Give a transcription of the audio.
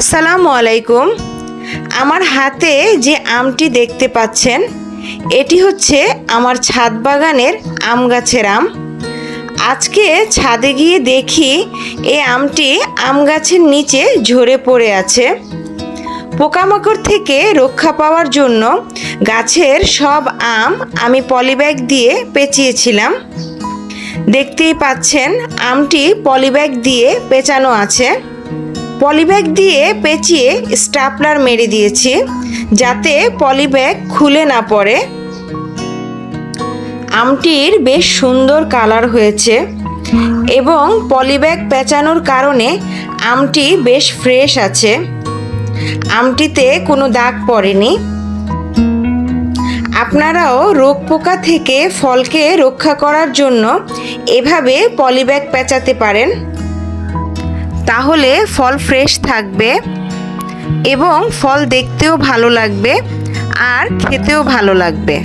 আসসালামু আলাইকুম। আমার হাতে যে আমটি দেখতে পাচ্ছেন, এটি হচ্ছে আমার ছাদ বাগানের আম গাছের আম। আজকে ছাদে গিয়ে দেখি এই আমটি আম গাছের নিচে ঝরে পড়ে আছে। পোকামাকড় থেকে রক্ষা পাওয়ার জন্য গাছের সব আম আমি পলিব্যাগ দিয়ে পেঁচিয়েছিলাম। দেখতেই পাচ্ছেন, আমটি পলিব্যাগ দিয়ে পেঁচানো আছে। পলিব্যাগ দিয়ে পেঁচিয়ে স্টাপলার মেরে দিয়েছি, যাতে পলিব্যাগ খুলে না পড়ে। আমটির বেশ সুন্দর কালার হয়েছে এবং পলিব্যাগ পেঁচানোর কারণে আমটি বেশ ফ্রেশ আছে। আমটিতে কোনো দাগ পড়েনি। আপনারাও রোগ পোকা থেকে ফলকে রক্ষা করার জন্য এভাবে পলিব্যাগ পেঁচাতে পারেন। তাহলে ফল ফ্রেশ থাকবে এবং ফল দেখতেও ভালো লাগবে আর খেতেও ভালো লাগবে।